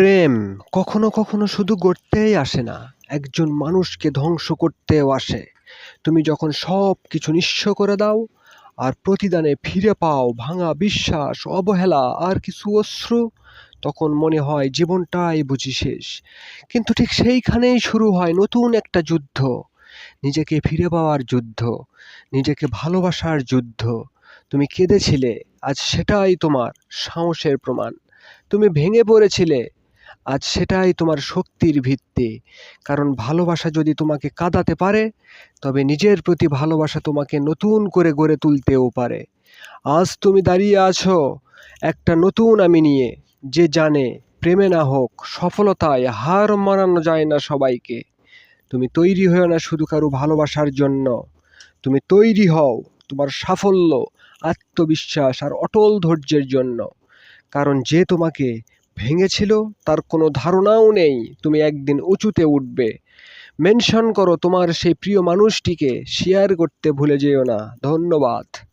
প্রেম কখনো কখনো শুধু গড়তেই আসে না, একজন মানুষকে ধ্বংস করতেও আসে। তুমি যখন সব কিছু নিঃস্ব করে দাও, আর প্রতিদানে ফিরে পাও ভাঙা বিশ্বাস, অবহেলা, আর কিছু অশ্রু, তখন মনে হয় জীবনটাই বুঝি শেষ। কিন্তু ঠিক সেইখানেই শুরু হয় নতুন একটা যুদ্ধ। নিজেকে ফিরে পাওয়ার যুদ্ধ, নিজেকে ভালোবাসার যুদ্ধ। তুমি কেঁদেছিলে, আজ সেটাই তোমার সাহসের প্রমাণ। তুমি ভেঙে পড়েছিলে আজ সেটাই তোমার শক্তির ভিত্তি। কারণ ভালোবাসা যদি তোমাকে কাঁদাতে পারে, তবে নিজের প্রতি ভালোবাসা তোমাকে নতুন করে গড়ে তুলতেও পারে। আজ তুমি দাঁড়িয়ে আছো একটা নতুন আমি নিয়ে, যে জানে প্রেমে না হোক সফলতায় হার মানানো যায় না সবাইকে। তুমি তৈরি হও না শুধু কারও ভালোবাসার জন্য। তুমি তৈরি হও তোমার সাফল্য, আত্মবিশ্বাস আর অটল ধৈর্যের জন্য। কারণ যে তোমাকে ভেঙেছিল, তার কোনো ধারণাও নেই, তুমি একদিন উঁচুতে উঠবে। মেনশন করো তোমার সেই প্রিয় মানুষটিকে শেয়ার করতে ভুলে যেও না। ধন্যবাদ।